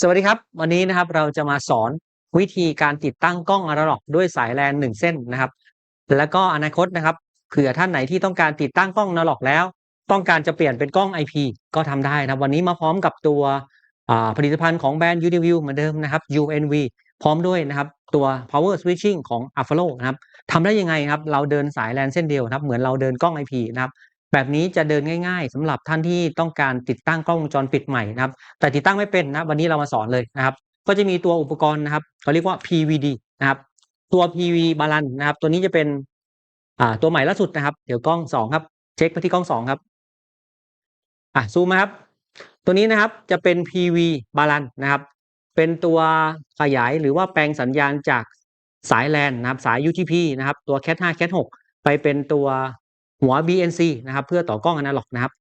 สวัสดีครับ วันนี้นะครับเราจะมาสอนวิธีการติดตั้งกล้องอนาล็อกด้วยสายแลนหนึ่งเส้นนะครับ แล้วก็อนาคตนะครับเผื่อท่านไหนที่ต้องการติดตั้งกล้องอนาล็อกแล้ว ต้องการจะเปลี่ยนเป็นกล้อง IP ก็ทำได้นะครับ วันนี้มาพร้อมกับตัวผลิตภัณฑ์ของแบรนด์ Uniview เหมือนเดิมนะครับ UNV พร้อมด้วยนะครับตัว power switching ของ a f a l o นะครับทำได้ยังไงครับ เราเดินสายแลนเส้นเดียวนะครับ เหมือนเราเดินกล้อง IP นะครับ แบบนี้จะเดินง่าย ๆสำหรับท่านที่ต้องการติดตั้งกล้องวงจรปิดใหม่นะครับ แต่ติดตั้งไม่เป็นนะวันนี้เรามาสอนเลยนะครับ ก็จะมีตัวอุปกรณ์นะครับเขาเรียกว่า PVD นะครับตัว PV บาลันนะครับ ตัวนี้จะเป็นอ่าตัวใหม่ล่าสุดนะครับ เดี๋ยวกล้องสองครับ เช็คไปที่กล้องสองครับอะซูมมาครับ ตัวนี้นะครับจะเป็น PV บาลันนะครับ เป็นตัวขยายหรือว่าแปลงสัญญาณจากสายแลนนะครับ สาย UTP นะครับ ตัว Cat 5 Cat 6ไปเป็นตัว หัว BNC นะครับ เพื่อต่อกล้องอนาล็อกนะครับ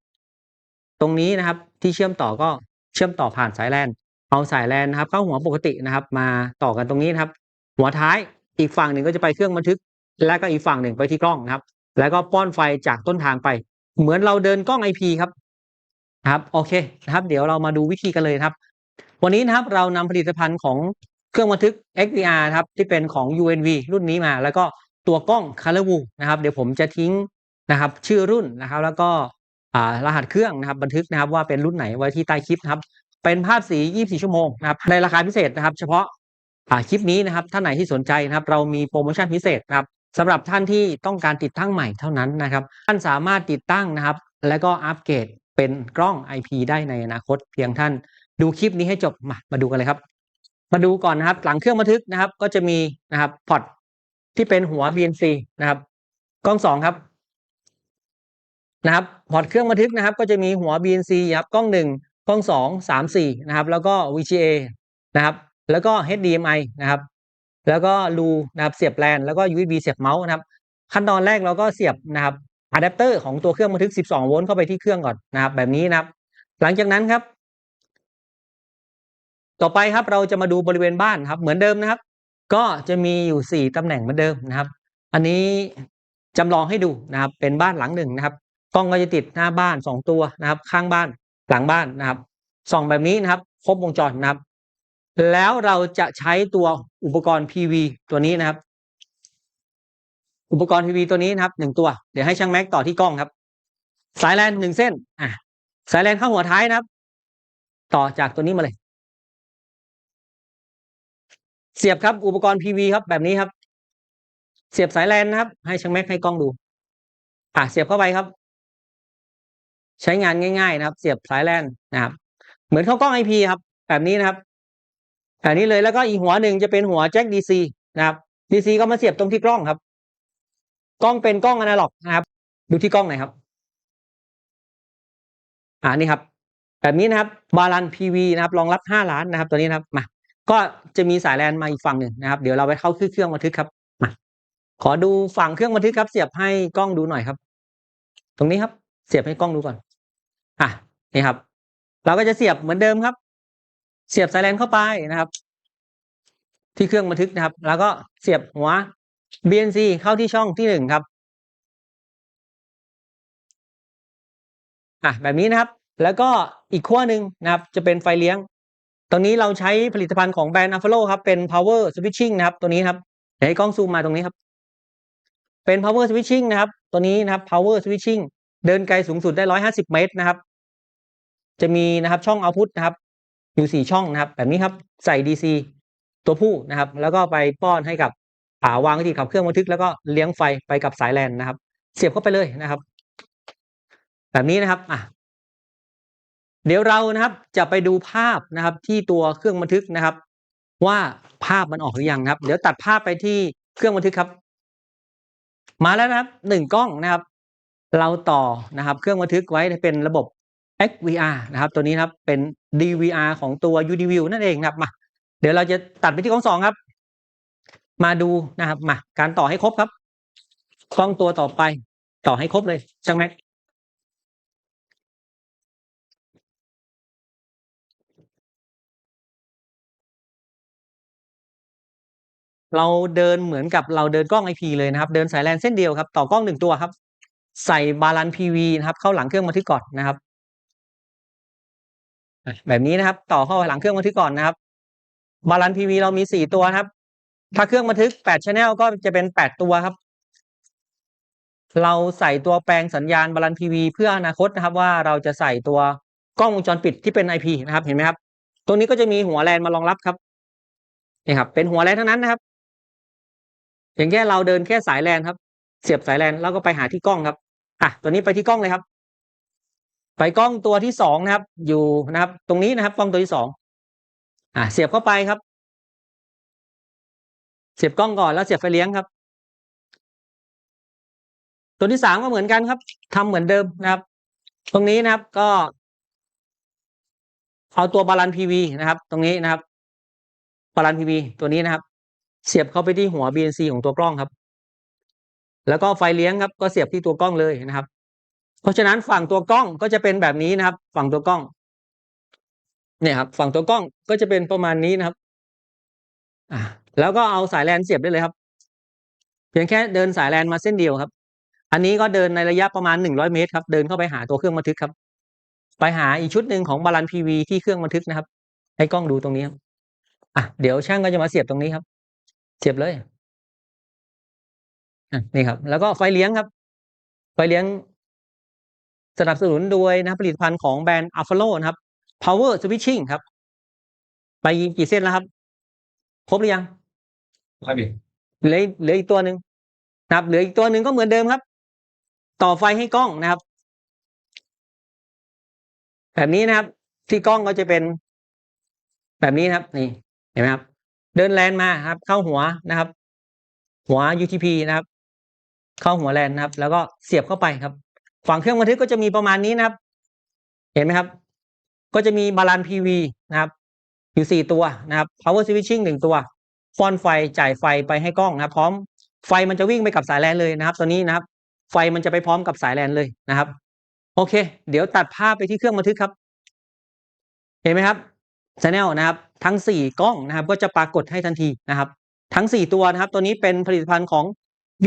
ตรงนี้นะครับที่เชื่อมต่อก็เชื่อมต่อผ่านสายแลนเอาสายแลนนะครับเข้าหัวปกตินะครับ มาต่อกันตรงนี้นะครับ หัวท้ายอีกฝั่งหนึ่งก็จะไปเครื่องบันทึก แล้วก็อีกฝั่งหนึ่งไปที่กล้องนะครับ แล้วก็ป้อนไฟจากต้นทางไป เหมือนเราเดินกล้อง IP ครับครับโอเคนะครับ เดี๋ยวเรามาดูวิธีกันเลยครับ วันนี้นะครับเรานำผลิตภัณฑ์ของเครื่องบันทึก XDR ครับที่เป็นของ UNV รุ่นนี้มา แล้วก็ตัวกล้อง Colorview นะครับ เดี๋ยวผมจะทิ้ง นะครับ ชื่อรุ่นนะครับ แล้วก็รหัสเครื่องนะครับบันทึกนะครับว่าเป็นรุ่นไหนไว้ที่ใต้คลิปนะครับ เป็นภาพสี 24 ชั่วโมงนะครับในราคาพิเศษนะครับ เฉพาะาคลิปนี้นะครับท่านไหนที่สนใจนะครับ เรามีโปรโมชั่นพิเศษนะครับสำหรับท่านที่ต้องการติดตั้งใหม่เท่านั้นนะครับ ท่านสามารถติดตั้งนะครับ แล้วก็อัปเกรดเป็นกล้อง IP ได้ในอนาคต เพียงท่านดูคลิปนี้ให้จบมามาดูกันเลยครับ มาดูก่อนนะครับ หลังเครื่องบันทึกนะครับ ก็จะมีนะครับพอร์ตที่เป็นหัว BNC นะครับกล้องสองครับ นะครับพอร์ตเครื่องบันทึกนะครับ ก็จะมีหัว BNC ครับกล้องหนึ่งกล้องสองสามสี่นะครับ แล้วก็ VGA นะครับ แล้วก็ HDMI นะครับ แล้วก็รูนะครับเสียบแลนแล้วก็ USB เสียบเมาส์นะครับ ขั้นตอนแรกเราก็เสียบนะครับอะแดปเตอร์ของตัวเครื่องบันทึก 12 โวลต์เข้าไปที่เครื่องก่อนนะครับ แบบนี้นะครับ หลังจากนั้นครับ ต่อไปครับเราจะมาดูบริเวณบ้านครับ เหมือนเดิมนะครับ ก็จะมีอยู่ 4ตำแหน่งเหมือนเดิมนะครับ อันนี้จำลองให้ดูนะครับ เป็นบ้านหลังหนึ่งนะครับ ล้องก็จะติดหน้าบ้าน 2 ตัวนะครับ ข้างบ้านหลังบ้านนะครับส่องแบบนี้นะครับ ครบวงจรนะครับ แล้วเราจะใช้ตัวอุปกรณ์ PV ตัวนี้นะครับ อุปกรณ์ PV ตัวนี้นะครับหนึ่งตัว เดี๋ยวให้ช่างแม็กต่อที่กล้องครับ สายแลนหนึ่งเส้น อะ สายแลนเข้าหัวท้ายนะครับ ต่อจากตัวนี้มาเลย เสียบครับอุปกรณ์ PV ครับ แบบนี้ครับ เสียบสายแลนนะครับ ให้ช่างแม็กให้กล้องดู อะเสียบเข้าไปครับ ใช้งานง่ายๆนะครับ เสียบสายแลนนะครับ เหมือนเข้ากล้อง IP ครับ แบบนี้นะครับแบบนี้เลยแล้วก็อีกหัวหนึ่งจะเป็นหัวแจ็ค DC นะครับ DC ก็มาเสียบตรงที่กล้องครับ กล้องเป็นกล้องอนาล็อกนะครับ ดูที่กล้องหน่อยครับอ่านี่ครับ แบบนี้นะครับบาลัน PV นะครับรองรับ 5 ล้านนะครับ ตัวนี้นะครับมาก็จะมีสายแลนมาอีกฝั่งหนึ่งนะครับ เดี๋ยวเราไปเข้าเครื่องบันทึกครับมาขอดูฝั่งเครื่องบันทึกครับ เสียบให้กล้องดูหน่อยครับ ตรงนี้ครับ เสียบให้กล้องดูก่อน อะนี่ครับ เราก็จะเสียบเหมือนเดิมครับ เสียบสายแลนเข้าไปนะครับ ที่เครื่องบันทึกนะครับ แล้วก็เสียบหัว BNC เข้าที่ช่องที่หนึ่งครับอะแบบนี้นะครับ แล้วก็อีกขั้วหนึ่งนะครับ จะเป็นไฟเลี้ยง ตรงนี้เราใช้ผลิตภัณฑ์ของแบรนด์ a f a l o ครับ เป็น power switching นะครับ ตัวนี้ครับเดี๋ยวให้กล้องซูมมาตรงนี้ครับ เป็น power switching นะครับ ตัวนี้นะครับ power switching เดินไกลสูงสุดได้ 150 เมตรนะครับ จะมีนะครับช่อง output นะครับอยู่สี่ช่องนะครับ แบบนี้ครับใส่ DC ตัวผู้นะครับ แล้วก็ไปป้อนให้กับอ่าวางที่ขับเครื่องบันทึกแล้วก็เลี้ยงไฟไปกับสายแลนนะครับ เสียบเข้าไปเลยนะครับ แบบนี้นะครับอะเดี๋ยวเรานะครับจะไปดูภาพนะครับที่ตัวเครื่องบันทึกนะครับ ว่าภาพมันออกหรือยังครับ เดี๋ยวตัดภาพไปที่เครื่องบันทึกครับ มาแล้วนะครับหนึ่งกล้องนะครับ เราต่อนะครับ เครื่องบันทึกไว้เป็นระบบ XVR นะครับ ตัวนี้ครับเป็น DVR ของตัว UDView นั่นเองนะครับมาเดี๋ยวเราจะตัดไปที่กล้องสองครับ มาดูนะครับมาการต่อให้ครบครับกล้องตัวต่อไป ต่อให้ครบเลยช่างแม็กเราเดินเหมือนกับเราเดินกล้อง IP เลยนะครับ เดินสายแลนเส้นเดียวครับ ต่อกล้องหนึ่งตัวครับ ใส่บาลัน PV นะครับ เข้าหลังเครื่องบันทึกก่อนนะครับ แบบนี้นะครับ ต่อเข้าหลังเครื่องบันทึกก่อนนะครับบาลานพีวีเรามีสี่ตัวครับ ถ้าเครื่องบันทึกแปดชแนลก็จะเป็นแปดตัวครับ เราใส่ตัวแปลงสัญญาณบาลานพีวีเพื่ออนาคตนะครับ ว่าเราจะใส่ตัวกล้องวงจรปิดที่เป็น IP นะครับ เห็นไหมครับ ตรงนี้ก็จะมีหัวแลนมารองรับครับนี่ครับ เป็นหัวแลนเท่านั้นนะครับ อย่างแค่เราเดินแค่สายแลนครับ เสียบสายแลนแล้วก็ไปหาที่กล้องครับอะตัวนี้ไปที่กล้องเลยครับ ไปกล้องตัวที่สองนะครับ อยู่นะครับ ตรงนี้นะครับกล้องตัวที่สองอะเสียบเข้าไปครับ เสียบกล้องก่อนแล้วเสียบไฟเลี้ยงครับ ตัวที่สามก็เหมือนกันครับทำเหมือนเดิมนะครับ ตรงนี้นะครับก็ เอาตัวบาลานพีวีนะครับ ตรงนี้นะครับบาลานพีวีตัวนี้นะครับ เสียบเข้าไปที่หัว BNC ของตัวกล้องครับ แล้วก็ไฟเลี้ยงครับ ก็เสียบที่ตัวกล้องเลยนะครับ เพราะฉะนั้นฝั่งตัวกล้องก็จะเป็นแบบนี้นะครับ ฝั่งตัวกล้อง เนี่ยครับ ฝั่งตัวกล้องก็จะเป็นประมาณนี้นะครับ อ่าแล้วก็เอาสายแลนเสียบได้เลยครับ เพียงแค่เดินสายแลนมาเส้นเดียวครับ อันนี้ก็เดินในระยะประมาณหนึ่งร้อยเมตรครับ เดินเข้าไปหาตัวเครื่องบันทึกครับ ไปหาอีกชุดหนึ่งของบาลานพีวีที่เครื่องบันทึกนะครับ ให้กล้องดูตรงนี้ครับ อะเดี๋ยวช่างก็จะมาเสียบตรงนี้ครับ เสียบเลยอะนี่ครับ แล้วก็ไฟเลี้ยงครับ ไฟเลี้ยง สนับสนุนโดยนะครับผลิตภัณฑ์ของแบรนด์อัลฟาโลนะครับ power switching ครับ ไปกี่เส้นแล้วครับ ครบหรือยังครับพี่เหลือเหลืออีกตัวหนึ่งนะครับ เหลืออีกตัวหนึ่งก็เหมือนเดิมครับ ต่อไฟให้กล้องนะครับ แบบนี้นะครับ ที่กล้องก็จะเป็น แบบนี้นะครับ นี่เห็นไหมครับ เดินแลนมาครับ เข้าหัวนะครับ หัว UTP นะครับ เข้าหัวแลนนะครับ แล้วก็เสียบเข้าไปครับ ฝั่งเครื่องบันทึกก็จะมีประมาณนี้นะครับ เห็นไหมครับ ก็จะมีบาลานพีวีนะครับ อยู่สี่ตัวนะครับ power switching หนึ่งตัวฟอนไฟจ่ายไฟไปให้กล้องนะครับ พร้อมไฟมันจะวิ่งไปกับสายแลนเลยนะครับ ตัวนี้นะครับ ไฟมันจะไปพร้อมกับสายแลนเลยนะครับ โอเค เดี๋ยวตัดภาพไปที่เครื่องบันทึกครับ เห็นไหมครับชแนลนะครับ ทั้งสี่กล้องนะครับ ก็จะปรากฏให้ทันทีนะครับ ทั้งสี่ตัวนะครับ ตัวนี้เป็นผลิตภัณฑ์ของ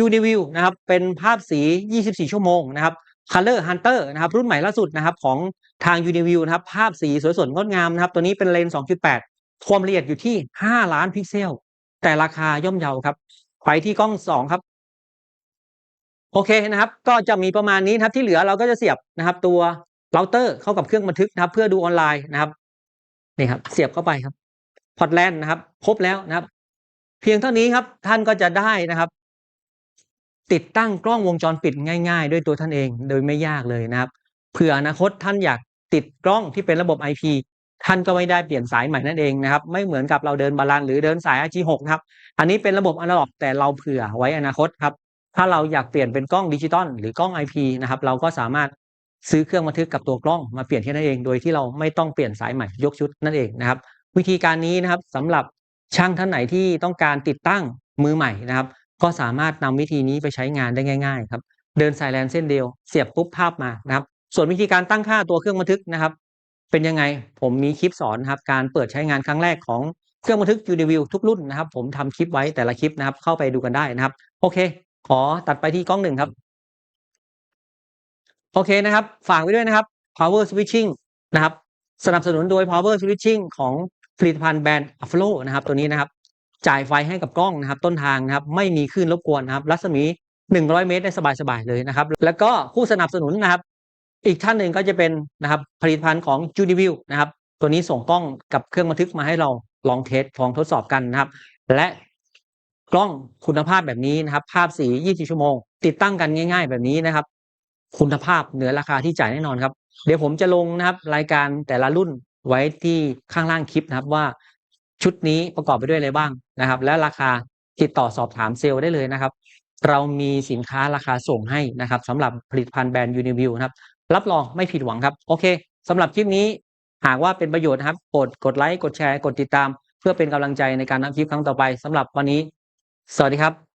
Uniview นะครับ เป็นภาพสี 24 ชั่วโมงนะครับ Color Hunter นะครับรุ่นใหม่ล่าสุดนะครับของทาง Uniview นะครับภาพสีสวยสดงดงามนะครับตัวนี้เป็นเลนส์2.8 ความละเอียดอยู่ที่ 5 ล้านพิกเซล แต่ราคาย่อมเยาครับไปที่กล้อง 2 ครับโอเคนะครับ ก็จะมีประมาณนี้นะครับที่เหลือเราก็จะเสียบนะครับ ตัวเราเตอร์เข้ากับเครื่องบันทึกนะครับ เพื่อดูออนไลน์นะครับนี่ครับ เสียบเข้าไปครับพอร์ตแลนด์นะครับ ครบแล้วนะครับ เพียงเท่านี้ครับท่านก็จะได้นะครับ ติดตั้งกล้องวงจรปิดง่าย ๆ ด้วยตัวท่านเองโดยไม่ยากเลยนะครับเผื่ออนาคตท่านอยากติดกล้องที่เป็นระบบ IP ท่านก็ไม่ได้เปลี่ยนสายใหม่นั่นเองนะครับ ไม่เหมือนกับเราเดินบาลานหรือเดินสาย RG6 นะครับอันนี้เป็นระบบอนาล็อกแต่เราเผื่อไว้อนาคตครับถ้าเราอยากเปลี่ยนเป็นกล้องดิจิตอลหรือกล้อง IP นะครับเราก็สามารถซื้อเครื่องบันทึกกับตัวกล้องมาเปลี่ยนแค่นั้นเอง โดยที่เราไม่ต้องเปลี่ยนสายใหม่ยกชุดนั่นเองนะครับ วิธีการนี้นะครับสำหรับช่างท่านไหนที่ต้องการติดตั้งมือใหม่นะครับ ก็สามารถนำวิธีนี้ไปใช้งานได้ง่าย ๆ ครับ เดินสายแลนเส้นเดียว เสียบปุ๊บภาพมานะครับ ส่วนวิธีการตั้งค่าตัวเครื่องบันทึกนะครับ เป็นยังไงผมมีคลิปสอนนะครับการเปิดใช้งานครั้งแรกของเครื่องบันทึก Uniview ทุกรุ่นนะครับ ผมทำคลิปไว้แต่ละคลิปนะครับ เข้าไปดูกันได้นะครับ โอเค ขอตัดไปที่กล้องหนึ่งครับ โอเคนะครับ ฝากไว้ด้วยนะครับ power switching นะครับ สนับสนุนโดย power switching ของผลิตภัณฑ์แบรนด์ Aflo นะครับ ตัวนี้นะครับ จ่ายไฟให้กับกล้องนะครับต้นทางนะครับไม่มีคลื่นรบกวนนะครับรัศมี 100 เมตรได้สบายๆเลยนะครับ แล้วก็ผู้สนับสนุนนะครับ อีกท่านหนึ่งก็จะเป็นนะครับผลิตภัณฑ์ของ Uniview นะครับตัวนี้ส่งกล้องกับเครื่องบันทึกมาให้เราลองเทสลองทดสอบกันนะครับ และกล้องคุณภาพแบบนี้นะครับ ภาพสี24ชั่วโมง ติดตั้งกันง่าย ๆ แบบนี้นะครับ คุณภาพเหนือราคาที่จ่ายแน่นอนครับ เดี๋ยวผมจะลงนะครับ รายการแต่ละรุ่นไว้ที่ข้างล่างคลิปนะครับว่า ชุดนี้ประกอบไปด้วยอะไรบ้างนะครับ และราคาติดต่อสอบถามเซลล์ได้เลยนะครับ เรามีสินค้าราคาส่งให้นะครับสำหรับผลิตภัณฑ์แบรนด์ยูนิวิวนะครับ รับรองไม่ผิดหวังครับ โอเคสำหรับคลิปนี้หากว่าเป็นประโยชน์นะครับกดกดไลค์กดแชร์ กดติดตาม เพื่อเป็นกำลังใจในการทำคลิปครั้งต่อไปสำหรับวันนี้ สวัสดีครับ